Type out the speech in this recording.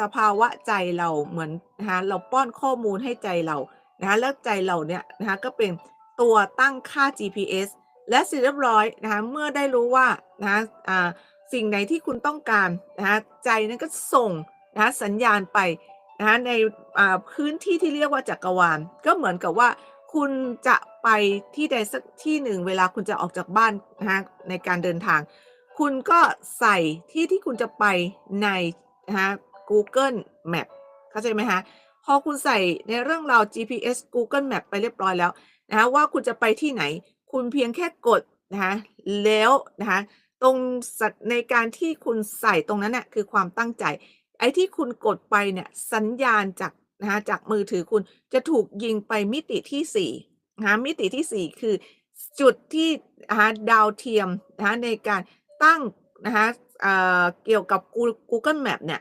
สภาวะใจเราเหมือนนะคะเราป้อนข้อมูลให้ใจเรานะคะแล้วใจเราเนี่ยนะคะก็เป็นตัวตั้งค่า GPS และเสร็จเรียบร้อยนะคะเมื่อได้รู้ว่านะคะสิ่งไหนที่คุณต้องการนะคะใจนั้นก็ส่งนะคะสัญญาณไปนะคะในพื้นที่ที่เรียกว่าจักรวาล ก็เหมือนกับว่าคุณจะไปที่ใดสักที่หนึ่ง เวลาคุณจะออกจากบ้านนะคะในการเดินทาง คุณก็ใส่ที่ที่คุณจะไปในนะคะ Google Map เข้าใจไหมคะ?พอคุณใส่ในเรื่องราว GPS Google Map ไปเรียบร้อยแล้วนะคะว่าคุณจะไปที่ไหน คุณเพียงแค่กดนะคะแล้วนะคะตรงในการที่คุณใส่ตรงนั้นน่ะคือความตั้งใจ ไอ้ที่คุณกดไปเนี่ยสัญญาณจากนะคะจากมือถือคุณจะถูกยิงไปมิติที่4นะคะมิติที่ 4 คือจุดที่นะคะดาวเทียมนะคะในการตั้งนะคะอ่าเกี่ยวกับกู Google Map เนี่ย